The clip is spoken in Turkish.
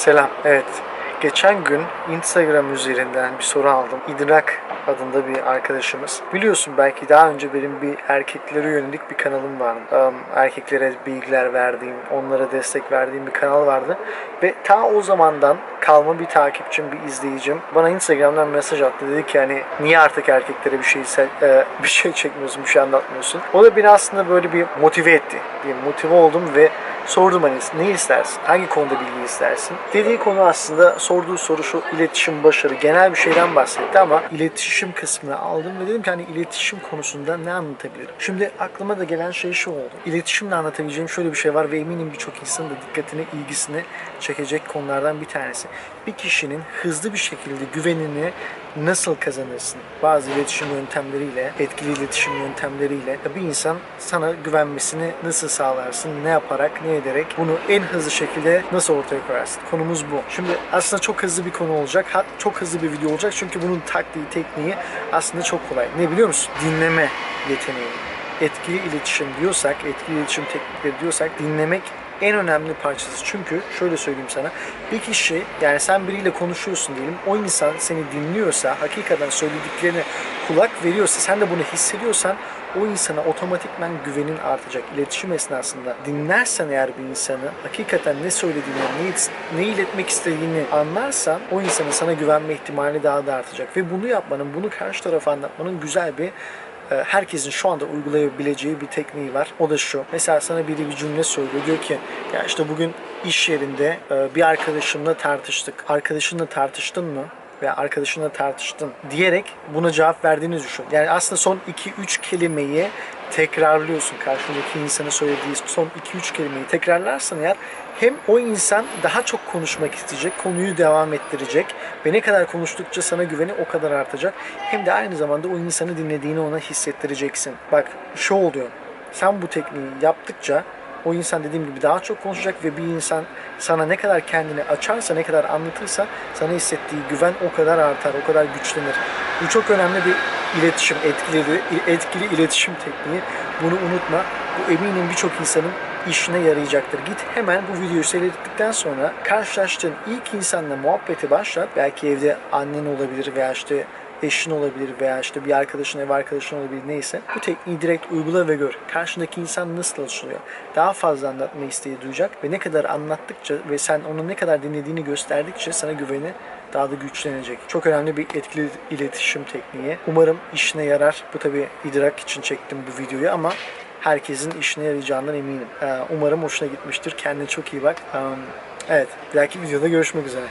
Selam. Evet. Geçen gün Instagram üzerinden bir soru aldım. İdrak adında bir arkadaşımız. Biliyorsun belki daha önce benim bir erkeklere yönelik bir kanalım vardı. Em, Erkeklere bilgiler verdiğim, onlara destek verdiğim bir kanal vardı. Ve ta o zamandan kalma bir takipçim, bir izleyicim bana Instagram'dan mesaj attı. Dedi ki hani niye artık erkeklere bir şey e, bir şey çekmiyorsun, bir şey anlatmıyorsun. O da beni aslında böyle bir motive etti. Bir motive oldum ve sordum hani ne istersin? Hangi konuda bilgi istersin? Dediği konu aslında sorduğu soru şu iletişim başarı. Genel bir şeyden bahsetti ama iletişim kısmını aldım ve dedim ki hani iletişim konusunda ne anlatabilirim? Şimdi aklıma da gelen şey şu oldu. İletişimle anlatabileceğim şöyle bir şey var ve eminim birçok insanın da dikkatini, ilgisini çekecek konulardan bir tanesi. Bir kişinin hızlı bir şekilde güvenini nasıl kazanırsın? Bazı iletişim yöntemleriyle, etkili iletişim yöntemleriyle bir insan sana güvenmesini nasıl sağlarsın? Ne yaparak, ne ederek bunu en hızlı şekilde nasıl ortaya koyarsın? Konumuz bu. Şimdi aslında çok hızlı bir konu olacak. Çok hızlı bir video olacak çünkü bunun taktiği, tekniği aslında çok kolay. Ne biliyor musun? Dinleme yeteneği. Etkili iletişim diyorsak, etkili iletişim teknikleri diyorsak dinlemek en önemli parçası. Çünkü şöyle söyleyeyim sana. Bir kişi yani sen biriyle konuşuyorsun diyelim. O insan seni dinliyorsa, hakikaten söylediklerine kulak veriyorsa, sen de bunu hissediyorsan o insana otomatikman güvenin artacak. İletişim esnasında dinlersen eğer bir insanı hakikaten ne söylediğini, ne, ne iletmek istediğini anlarsan o insanın sana güvenme ihtimali daha da artacak. Ve bunu yapmanın, bunu karşı tarafa anlatmanın güzel bir herkesin şu anda uygulayabileceği bir tekniği var. O da şu. Mesela sana biri bir cümle söylüyor. Diyor ki ya işte bugün iş yerinde e, bir arkadaşımla tartıştık. Arkadaşınla tartıştın mı? Veya arkadaşınla tartıştın diyerek buna cevap verdiğini düşün. Yani aslında son 2-3 kelimeyi tekrarlıyorsun. Karşındaki insanın söylediği son 2-3 kelimeyi tekrarlarsan eğer hem o insan daha çok konuşmak isteyecek, konuyu devam ettirecek ve ne kadar konuştukça sana güveni o kadar artacak. Hem de aynı zamanda o insanı dinlediğini ona hissettireceksin. Bak şu oluyor. Sen bu tekniği yaptıkça o insan dediğim gibi daha çok konuşacak ve bir insan sana ne kadar kendini açarsa, ne kadar anlatırsa sana hissettiği güven o kadar artar, o kadar güçlenir. Bu çok önemli bir iletişim, etkili, etkili iletişim tekniği. Bunu unutma. Bu eminim birçok insanın işine yarayacaktır. Git hemen bu videoyu seyrettikten sonra karşılaştığın ilk insanla muhabbeti başlat. Belki evde annen olabilir veya işte eşin olabilir veya işte bir arkadaşın, ev arkadaşın olabilir neyse. Bu tekniği direkt uygula ve gör. Karşındaki insan nasıl alışılıyor? Daha fazla anlatma isteği duyacak ve ne kadar anlattıkça ve sen onun ne kadar dinlediğini gösterdikçe sana güveni daha da güçlenecek. Çok önemli bir etkili iletişim tekniği. Umarım işine yarar. Bu tabi idrak için çektim bu videoyu ama herkesin işine yarayacağından eminim. Ee, Umarım hoşuna gitmiştir. Kendine çok iyi bak. Ee, Evet, bir dahaki videoda görüşmek üzere.